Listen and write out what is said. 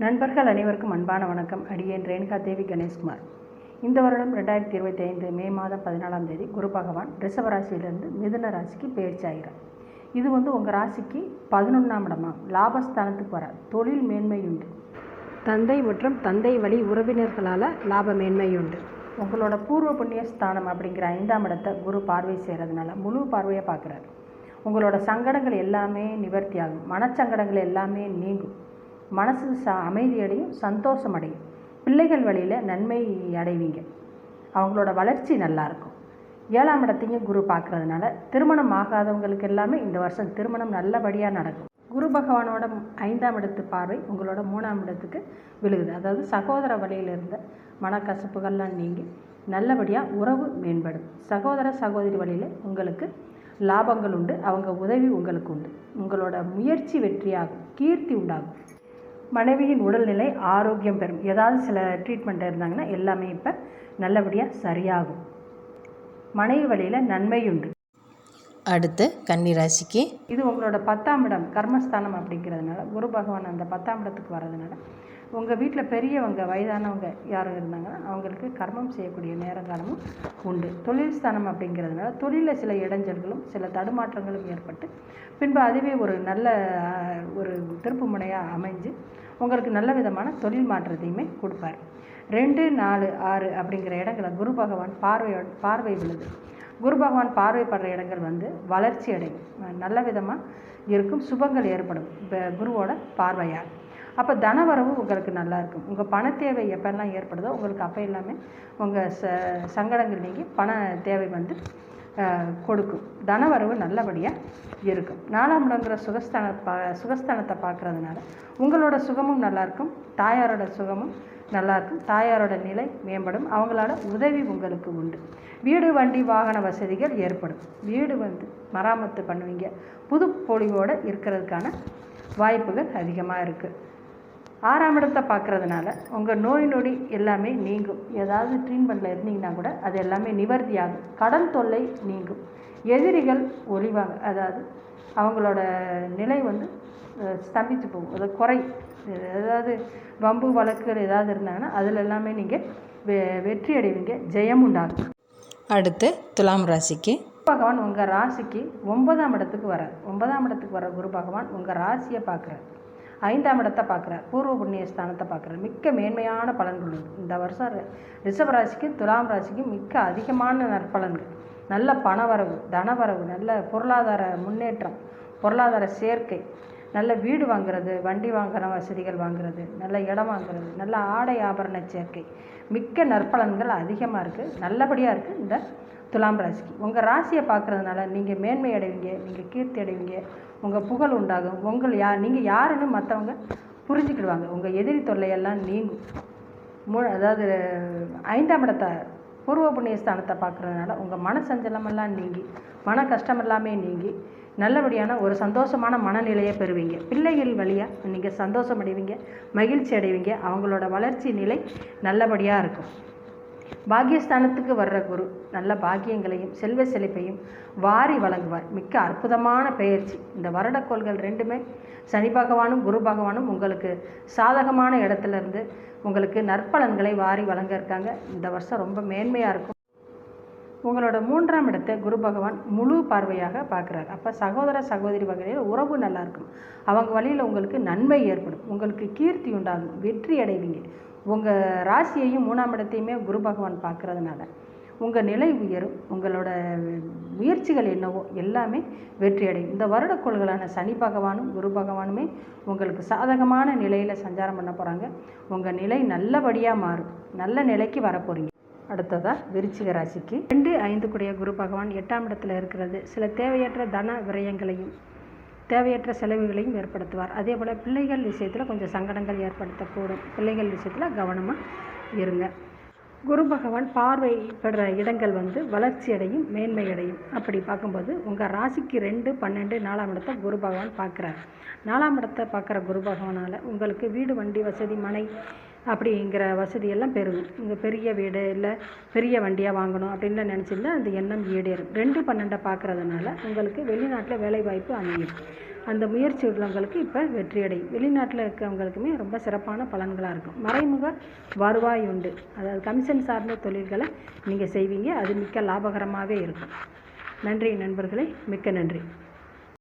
நண்பர்கள் அனைவருக்கும் அன்பான வணக்கம். அடியேன் ரேணுகா தேவி கணேஷ்குமார். இந்த வருடம் ரெண்டாயிரத்தி இருபத்தி ஐந்து மே மாதம் பதினாலாம் தேதி குரு பகவான் ரிஷப ராசியிலிருந்து மிதுன ராசிக்கு பயிற்சி ஆகிறார். இது வந்து உங்கள் ராசிக்கு பதினொன்றாம் இடமா? லாபஸ்தானத்துக்கு வர தொழில் மேன்மை உண்டு. தந்தை மற்றும் தந்தை வழி உறவினர்களால் லாப மேன்மை உண்டு. உங்களோட பூர்வ புண்ணிய ஸ்தானம் அப்படிங்கிற ஐந்தாம் இடத்தை குரு பார்வை செய்கிறதுனால முழு பார்வையை பார்க்குறாரு. உங்களோட சங்கடங்கள் எல்லாமே நிவர்த்தியாகும். மனச்சங்கடங்கள் எல்லாமே நீங்கும். மனசு ச அமைதியடையும் சந்தோஷம் அடையும். பிள்ளைகள் வழியில் நன்மை அடைவீங்க. அவங்களோட வளர்ச்சி நல்லாயிருக்கும் ஏழாம் இடத்தையும் குரு பார்க்குறதுனால திருமணம் ஆகாதவங்களுக்கு எல்லாமே இந்த வருஷம் திருமணம் நல்லபடியாக நடக்கும். குரு பகவானோட ஐந்தாம் இடத்து பார்வை உங்களோட மூணாம் இடத்துக்கு விழுகுது. அதாவது சகோதர வழியில் இருந்த மனக்கசப்புகள்லாம் நீங்கி நல்லபடியாக உறவு மேம்படும். சகோதர சகோதரி வழியில் உங்களுக்கு லாபங்கள் உண்டு. அவங்க உதவி உங்களுக்கு உண்டு. உங்களோட முயற்சி வெற்றியாகும். கீர்த்தி உண்டாகும். மனைவியின் உடல்நிலை ஆரோக்கியம் பெறும். ஏதாவது சில ட்ரீட்மெண்ட் இருந்தாங்கன்னா எல்லாமே இப்போ நல்லபடியாக சரியாகும். மனைவி வழியில் நன்மை உண்டு அடுத்து கன்னிராசிக்கு. இது உங்களோட பத்தாம் இடம் கர்மஸ்தானம் அப்படிங்கிறதுனால குரு பகவான் அந்த பத்தாம் இடத்துக்கு வர்றதுனால உங்கள் வீட்டில் பெரியவங்க வயதானவங்க யாரும் இருந்தாங்கன்னா அவங்களுக்கு கர்மம் செய்யக்கூடிய நேரங்காலமும் உண்டு. தொழில் ஸ்தானம் அப்படிங்கிறதுனால தொழிலில் சில இடைஞ்சல்களும் சில தடுமாற்றங்களும் ஏற்பட்டு பின்பு அதுவே ஒரு நல்ல ஒரு திருப்பு முனையாக அமைஞ்சு உங்களுக்கு நல்ல விதமான தொழில் மாற்றத்தையுமே கொடுப்பார். ரெண்டு நாலு ஆறு அப்படிங்கிற இடங்களை குரு பகவான் பார்வையோ பார்வை விழுது. குரு பகவான் பார்வைப்படுற இடங்கள் வந்து வளர்ச்சி அடையும். நல்ல விதமாக இருக்கும் சுபங்கள் ஏற்படும். இப்போ குருவோட பார்வையால். அப்போ தனவரவு உங்களுக்கு நல்லா இருக்கும். உங்கள் பண தேவை எப்பெல்லாம் ஏற்படுதோ உங்களுக்கு அப்போ எல்லாமே உங்கள் ச சங்கடங்கள் நீங்கி பண தேவை வந்து கொடுக்கும். தனவரவு நல்லபடியாக இருக்கும். நாலாம் இடங்கிற சுகஸ்தான பா சுகஸ்தானத்தை பார்க்குறதுனால உங்களோட சுகமும் நல்லாயிருக்கும் தாயாரோட சுகமும் நல்லாயிருக்கும் தாயாரோட நிலை மேம்படும். அவங்களோட உதவி உங்களுக்கு உண்டு. வீடு வண்டி வாகன வசதிகள் ஏற்படும். வீடு வந்து மராமத்து பண்ணுவீங்க. புது பொலிவோடு இருக்கிறதுக்கான வாய்ப்புகள் அதிகமாக இருக்குது ஆறாம் இடத்தை பார்க்குறதுனால உங்கள் நோய் நொடி எல்லாமே நீங்கும். ஏதாவது ட்ரீட்மெண்ட்டில் இருந்தீங்கன்னா கூட அது எல்லாமே நிவர்த்தி ஆகும் கடன் தொல்லை நீங்கும். எதிரிகள் ஒளிவாங்க. அதாவது அவங்களோட நிலை வந்து ஸ்தம்பித்து போகும். அது குறை. ஏதாவது வம்பு வழக்குகள் ஏதாவது இருந்தாங்கன்னா அதில் எல்லாமே நீங்கள் வெ வெற்றி அடைவீங்க. ஜெயம் உண்டாகும். அடுத்து துலாம் ராசிக்கு. பகவான் உங்கள் ராசிக்கு ஒன்பதாம் இடத்துக்கு வரார் ஒன்பதாம் இடத்துக்கு வர குரு பகவான் உங்கள் ராசியை பார்க்குறார். ஐந்தாம் இடத்தை பார்க்குறார். பூர்வ புண்ணிய ஸ்தானத்தை பார்க்குறார். மிக்க மேன்மையான பலன்கள் உண்டு. இந்த வருஷம் ரி- ரிஷப ராசிக்கும் துலாம் ராசிக்கும் மிக்க அதிகமான நற்பலன்கள். நல்ல பணவரவு தனவரவு நல்ல பொருளாதார முன்னேற்றம் பொருளாதார சேர்க்கை. நல்ல வீடு வாங்குறது வண்டி வாங்குற வசதிகள் வாங்குறது நல்ல இடம் வாங்குறது நல்ல ஆடை ஆபரண சேர்க்கை. மிக்க நற்பலன்கள் அதிகமாக இருக்குது நல்லபடியாக இருக்குது இந்த துலாம் ராசிக்கு. உங்கள் ராசியை பார்க்குறதுனால நீங்கள் மேன்மை அடைவீங்க நீங்கள் கீர்த்தி அடைவீங்க உங்கள் புகழ் உண்டாகும். உங்கள் யா நீங்கள் யாருன்னு மற்றவங்க புரிஞ்சுக்கிடுவாங்க. உங்கள் எதிரி தொல்லையெல்லாம் நீங்கும். மு அதாவது ஐந்தாம் இடத்தை பூர்வ புண்ணிய ஸ்தானத்தை பார்க்குறதுனால உங்கள் மன சஞ்சலமெல்லாம் நீங்கி மன கஷ்டம் எல்லாமே நீங்கி நல்லபடியான ஒரு சந்தோஷமான மனநிலையை பெறுவீங்க. பிள்ளைகள் வழியாக நீங்கள் சந்தோஷம் அடைவீங்க மகிழ்ச்சி அடைவீங்க. அவங்களோட வளர்ச்சி நிலை நல்லபடியாக இருக்கும். பாக்கியஸ்தானத்துக்கு வர்ற குரு நல்ல பாக்கியங்களையும் செல்வ செழிப்பையும் வாரி வழங்குவார். மிக்க அற்புதமான பெயர்ச்சி. இந்த வருடக்கோள்கள் ரெண்டுமே சனி பகவானும் குரு பகவானும் உங்களுக்கு சாதகமான இடத்துல இருந்து உங்களுக்கு நற்பலன்களை வாரி வழங்க இருக்காங்க. இந்த வருஷம் ரொம்ப மேன்மையாக இருக்கும். உங்களோட மூன்றாம் இடத்தை குரு பகவான் முழு பார்வையாக பார்க்குறாரு. அப்போ சகோதர சகோதரி வகையில் உறவு நல்லா இருக்கும். அவங்க வழியில் உங்களுக்கு நன்மை ஏற்படும். உங்களுக்கு கீர்த்தி உண்டாகும். வெற்றி அடைவீங்க. உங்கள் ராசியையும் மூணாம் இடத்தையுமே குரு பகவான் பார்க்கறதுனால உங்கள் நிலை உயரும். உங்களோட முயற்சிகள் என்னவோ எல்லாமே வெற்றி அடையும். இந்த வருடக்கோள்களான சனி பகவானும் குரு பகவானுமே உங்களுக்கு சாதகமான நிலையில் சஞ்சாரம் பண்ண போகிறாங்க உங்கள் நிலை நல்லபடியாக மாறும். நல்ல நிலைக்கு வரப்போகிறீங்க அடுத்ததாக விருச்சிக ராசிக்கு. ரெண்டு ஐந்து கூடிய குரு பகவான் எட்டாம் இடத்துல இருக்கிறது. சில தேவையற்ற தன விரயங்களையும் தேவையற்ற செலவுகளையும் ஏற்படுத்துவார். அதே போல் பிள்ளைகள் விஷயத்தில் கொஞ்சம் சங்கடங்கள் ஏற்படுத்தக்கூடும். பிள்ளைகள் விஷயத்தில் கவனமாக இருங்க. குரு பகவான் பார்வைப்படுற இடங்கள் வந்து வளர்ச்சி அடையும் மேன்மை அடையும். அப்படி பார்க்கும்போது உங்கள் ராசிக்கு ரெண்டு பன்னெண்டு நாலாம் இடத்தை குரு பகவான் பார்க்குறார். நாலாம் இடத்தை பார்க்குற குரு பகவானால் உங்களுக்கு வீடு வண்டி வசதி மனை அப்படிங்கிற வசதியெல்லாம் பெருகும் இங்கே பெரிய வீடு இல்லை பெரிய வண்டியாக வாங்கணும் அப்படின்னு நினச்சிருந்தா அந்த எண்ணம் ஈடேறும். ரெண்டு பன்னெண்டை பார்க்குறதுனால உங்களுக்கு வெளிநாட்டில் வேலைவாய்ப்பு அமையும். அந்த முயற்சி உள்ளவங்களுக்கு இப்போ வெற்றி அடையும். வெளிநாட்டில் இருக்கிறவங்களுக்குமே ரொம்ப சிறப்பான பலன்களாக இருக்கும். மறைமுக வருவாய் உண்டு. அதாவது கமிஷன் சார்ந்த தொழில்களை நீங்கள் செய்வீங்க. அது மிக்க லாபகரமாகவே இருக்கும். நன்றி நண்பர்களே. மிக்க நன்றி.